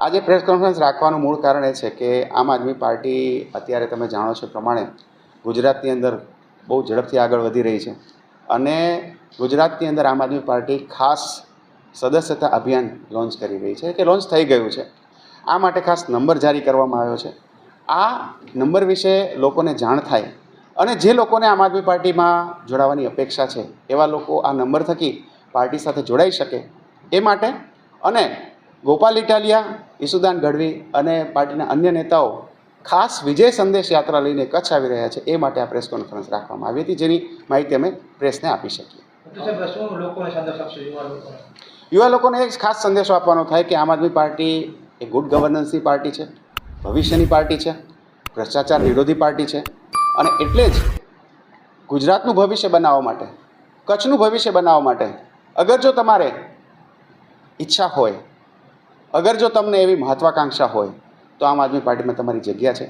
આજે press conference રાખવાનું મૂળ કારણ એ છે કે આમ આદમી પાર્ટી અત્યારે તમે જાણો છો પ્રમાણે ગુજરાતની અંદર બહુ ઝડપથી આગળ વધી રહી છે. અને ગુજરાતની અંદર આમ આદમી પાર્ટી ખાસ સદસ્યતા અભિયાન લોન્ચ કરી રહી છે કે લોન્ચ થઈ ગયું છે. આ માટે ખાસ નંબર જારી કરવામાં આવ્યો છે. આ નંબર વિશે લોકોને જાણ થાય અને જે લોકોને આમ આદમી પાર્ટીમાં જોડાવાની અપેક્ષા છે એવા લોકો આ નંબર થકી પાર્ટી સાથે જોડાઈ શકે એ માટે. અને ગોપાલ ઇટાલિયા ઈસુદાન ગઢવી અને પાર્ટીના અન્ય નેતાઓ ખાસ વિજય સંદેશ યાત્રા લઈને કચ્છ આવી રહ્યા છે એ માટે આ પ્રેસ કોન્ફરન્સ રાખવામાં આવી હતી જેની માહિતી અમે પ્રેસને આપી શકીએ. યુવા લોકોને? એક ખાસ સંદેશો આપવાનો થાય કે આમ આદમી પાર્ટી એ ગુડ ગવર્નન્સની પાર્ટી છે ભવિષ્યની પાર્ટી છે ભ્રષ્ટાચાર વિરોધી પાર્ટી છે અને એટલે જ ગુજરાતનું ભવિષ્ય બનાવવા માટે, કચ્છનું ભવિષ્ય બનાવવા માટે અગર જો તમારે ઈચ્છા હોય, અગર જો તમને એવી મહત્વાકાંક્ષા હોય, તો આમ આદમી પાર્ટીમાં તમારી જગ્યા છે.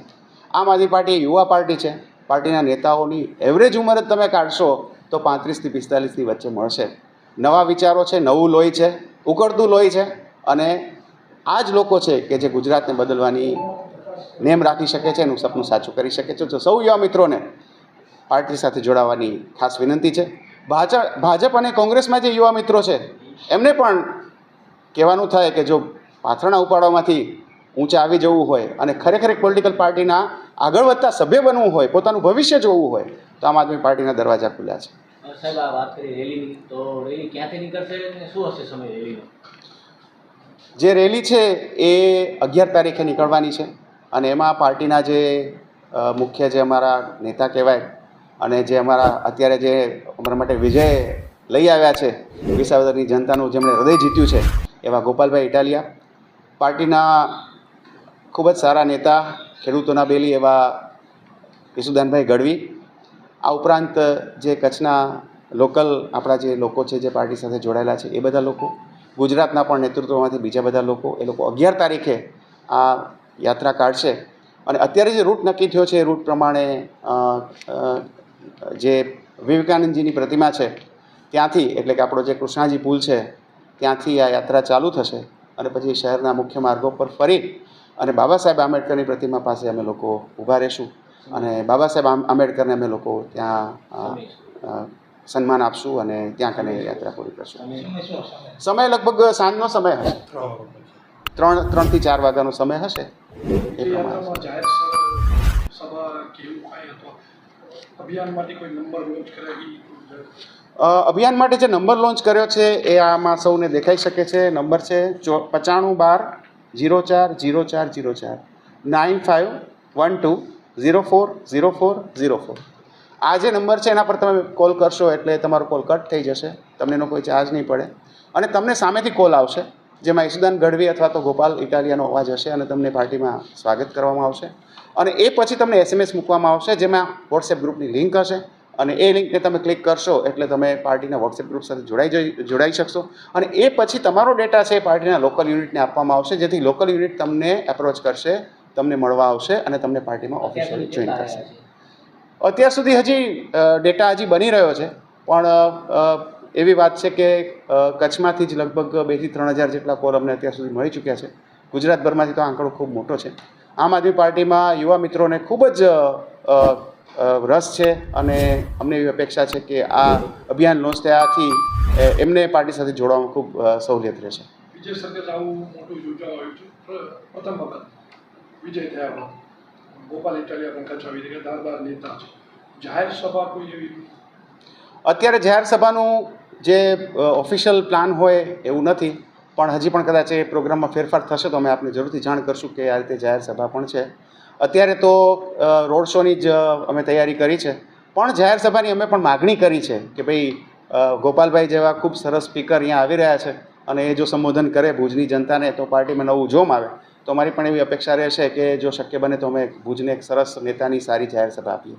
આમ આદમી પાર્ટી યુવા પાર્ટી છે. પાર્ટીના નેતાઓની એવરેજ ઉંમર જ તમે કાઢશો તો પાંત્રીસથી પિસ્તાલીસની વચ્ચે મળશે. નવા વિચારો છે, નવું લોહી છે, ઉકળતું લોહી છે અને આ જ લોકો છે કે જે ગુજરાતને બદલવાની નેમ રાખી શકે છે એનું સપનું સાચું કરી શકે છે. તો સૌ યુવા મિત્રોને પાર્ટી સાથે જોડાવાની ખાસ વિનંતી છે. ભાજપ ભાજપ અને કોંગ્રેસમાં જે યુવા મિત્રો છે એમને પણ કહેવાનું થાય કે જો પાથરણા ઉપાડવામાંથી ઊંચા આવી જવું હોય અને ખરેખર એક પોલિટિકલ પાર્ટીના આગળ વધતા સભ્ય બનવું હોય પોતાનું ભવિષ્ય જોવું હોય તો આમ આદમી પાર્ટીના દરવાજા ખુલ્યા છે. સાહેબ આ વાત કરી રેલીની તો રેલી ક્યાંથી નીકળશે અને શું હશે સમય રેલીનો? જે રેલી છે એ અગિયાર તારીખે નીકળવાની છે. અને એમાં પાર્ટીના જે મુખ્ય જે અમારા નેતા કહેવાય અને જે અમારા અત્યારે જે અમારા માટે વિજય લઈ આવ્યા છે વિસાવદરની જનતાનું જેમણે હૃદય જીત્યું છે, એવા ગોપાલભાઈ ઇટાલિયા. પાર્ટીના ખૂબ જ સારા નેતા, ખેડૂતોના બેલી એવા ઈસુદાનભાઈ ગઢવી. આ ઉપરાંત જે કચ્છના લોકલ આપણા જે લોકો છે, જે પાર્ટી સાથે જોડાયેલા છે, એ બધા લોકો. ગુજરાતના પણ નેતૃત્વમાંથી બીજા બધા લોકો. એ લોકો અગિયાર તારીખે આ યાત્રા કાઢશે અને અત્યારે જે રૂટ નક્કી થયો છે એ રૂટ પ્રમાણે જે વિવેકાનંદજીની પ્રતિમા છે, ત્યાંથી, એટલે કે આપણો જે કૃષ્ણાજી પુલ છે, ત્યાંથી આ યાત્રા ચાલુ થશે. અને પછી શહેરના મુખ્ય માર્ગો પર ફરી અને બાબા સાહેબ આંબેડકરની પ્રતિમા પાસે અમે લોકો ઊભા રહીશું. અને બાબા સાહેબ આંબેડકરને અમે લોકો ત્યાં સન્માન આપશું અને ત્યાં કને યાત્રા પૂરી કરશું. સમય લગભગ સાંજનો સમય હશે. ત્રણ, ત્રણથી ચાર વાગ્યાનો સમય હશે. એ પ્રમાણે જાહેર સભા સભા કાંઈ અથવા અભિયાન માટે કોઈ નંબર લોન્ચ કરે અભિયાન માટે જે નંબર લોન્ચ કર્યો છે એ આમાં સૌને દેખાઈ શકે છે. નંબર છે ચો પચાણું બાર જીરો ચાર જીરો ચાર જીરો ચાર. Nine five one two zero four zero four zero four. આ જે નંબર છે એના પર તમે કોલ કરશો એટલે તમારો કોલ કટ થઈ જશે. તમને એનો કોઈ ચાર્જ નહીં પડે. અને તમને સામેથી કોલ આવશે. જેમાં ઈશુદાન ગઢવી અથવા તો ગોપાલ ઇટાલિયાનો અવાજ હશે અને તમને પાર્ટીમાં સ્વાગત કરવામાં આવશે. અને એ પછી તમને એસએમએસ મૂકવામાં આવશે જેમાં વોટ્સએપ ગ્રુપની લિંક હશે. અને એ લિંકને તમે ક્લિક કરશો એટલે તમે પાર્ટીના વોટ્સએપ ગ્રુપ સાથે જોડાઈ જઈ જોડાઈ શકશો. અને એ પછી તમારો ડેટા છે એ પાર્ટીના લોકલ યુનિટને આપવામાં આવશે જેથી લોકલ યુનિટ તમને એપ્રોચ કરશે તમને મળવા આવશે અને તમને પાર્ટીમાં ઓફિશિયલી જોઈન કરશે. અત્યાર સુધી હજી ડેટા હજી બની રહ્યો છે પણ એવી વાત છે કે કચ્છમાંથી જ લગભગ બેથી ત્રણ હજાર જેટલા કોલ અમને અત્યાર સુધી મળી ચૂક્યા છે. ગુજરાતભરમાંથી તો આંકડો ખૂબ મોટો છે. આમ આદમી પાર્ટીમાં યુવા મિત્રોને ખૂબ જ રસ છે અને અમને એવી અપેક્ષા છે કે આ અભિયાન લોન્ચ થયાથી એમને પાર્ટી સાથે જોડવામાં ખૂબ સહુલિયત રહેશે. વિજય સરઘસ આવું મોટું યોજવામાં છે. પ્રથમ વખત વિજય થયા બાદ ગોપાલ ઇટાલિયા પણ કચ્છ આવી રહ્યા નેતા છે. જાહેર સભા કોઈ એવી? અત્યારે જાહેર સભાનું જે ઓફિશિયલ પ્લાન હોય એવું નથી, પણ હજી પણ કદાચ એ પ્રોગ્રામમાં ફેરફાર થશે તો અમે આપને જરૂરથી જાણ કરશું કે આ રીતે જાહેર સભા પણ છે. અત્યારે તો રોડ શોની જ અમે તૈયારી કરી છે, પણ જાહેર સભાની અમે પણ માગણી કરી છે કે ભાઈ ગોપાલભાઈ જેવા ખૂબ સરસ સ્પીકર અહીંયા આવી રહ્યા છે અને એ જો સંબોધન કરે ભુજની જનતાને તો પાર્ટીમાં નવું જોમ આવે, તો અમારી પણ એવી અપેક્ષા રહેશે કે જો શક્ય બને તો અમે ભુજને એક સરસ નેતાની સારી જાહેર સભા આપીએ.